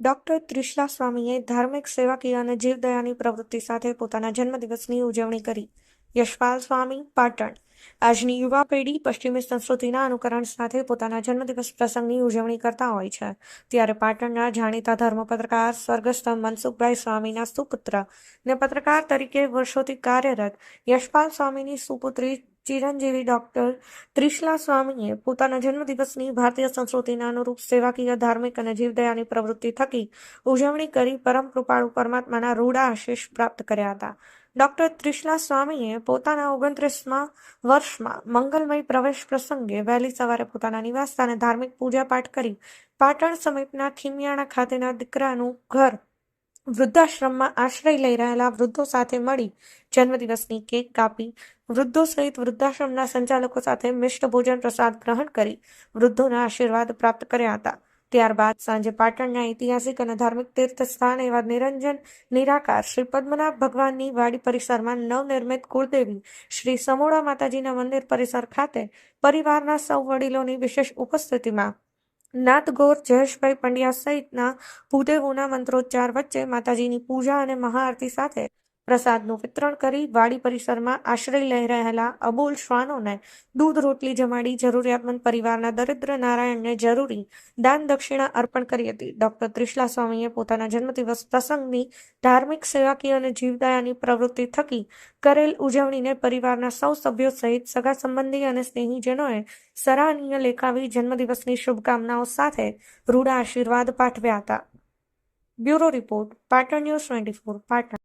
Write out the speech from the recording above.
Doctor Trishala સ્વામીએ ધાર્મિક સેવાકીય અને જીવદયાની પ્રવૃત્તિ સાથે પોતાના જન્મદિવસની ઉજવણી કરી. યશપાલ સ્વામી, પાટણ. આજની યુવા પેઢી પશ્ચિમી સંસ્કૃતિના અનુકરણ સાથે પોતાના જન્મદિવસ પ્રસંગની ઉજવણી કરતા હોય છે. ત્યારે પાટણના જાણીતા ધર્મ પત્રકાર સ્વર્ગસ્થ મનસુખભાઈ સ્વામીના સુપુત્ર ને પત્રકાર તરીકે વર્ષોથી કાર્યરત યશપાલ સ્વામીની સુપુત્રી ચિરંજીવી ડોક્ટર ત્રિશલા સ્વામીએ પોતાના જન્મદિવસની ભારતીય સંસ્કૃતિના અનુરૂપ સેવાકીય, ધાર્મિક અને જીવદયાની પ્રવૃત્તિ થકી ઉજવણી કરી પરમ કૃપાળુ પરમાત્માના રૂડા આશીષ પ્રાપ્ત કર્યા હતા. ડોક્ટર ત્રિશલા સ્વામીએ પોતાના ઓગણત્રીસમાં વર્ષમાં મંગલમય પ્રવેશ પ્રસંગે વહેલી સવારે પોતાના નિવાસસ્થાને ધાર્મિક પૂજાપાઠ કરી પાટણ સમીપના ખીમિયાણા ખાતેના દીકરાનું ઘર વૃદ્ધાશ્રમમાં આશ્રય લઈ રહેલા વૃદ્ધો સાથે મળી જન્મદિવસની કેક કાપી. વૃદ્ધો સહિત વૃદ્ધાશ્રમના સંચાલકો સાથે મિષ્ટ ભોજન પ્રસાદ ગ્રહણ કરી વૃદ્ધોના આશીર્વાદ પ્રાપ્ત કર્યા હતા. ત્યારબાદ સાંજે પાટણના ઐતિહાસિક અને ધાર્મિક તીર્થ સ્થાન એવા નિરંજન, નિરાકાર શ્રી પદ્મનાભ ભગવાનની વાડી પરિસરમાં નવનિર્મિત કુળદેવી શ્રી સમોડા માતાજીના મંદિર પરિસર ખાતે પરિવારના સૌ વડીલોની વિશેષ ઉપસ્થિતિમાં નાથગોર જયેશભાઈ પંડ્યા સહિતના ભૂદેવોના મંત્રોચ્ચાર વચ્ચે માતાજીની પૂજા અને મહાઆરતી સાથે પ્રસાદનું વિતરણ કરી વાડી પરિસરમાં આશ્રય લઈ રહેલા અબોલ શ્વાનોને દૂધ, રોટલી જમાડી જરૂરિયાતમંદ પરિવારના દરિદ્ર નારાયણને જરૂરી દાન દક્ષિણા અર્પણ કરી હતી. ડોક્ટર ત્રિશલા સ્વામીએ પોતાના જન્મદિવસ પ્રસંગની ધાર્મિક સેવાકીય અને જીવદયાની પ્રવૃત્તિ થકી કરેલ ઉજવણીને પરિવારના સૌ સભ્યો સહિત સગા સંબંધી અને સ્નેહીજનોએ સરાહનીય લેખાવી જન્મદિવસની શુભકામનાઓ સાથે રૂડા આશીર્વાદ પાઠવ્યા હતા. Bureau report, Patan news twenty four, Patan.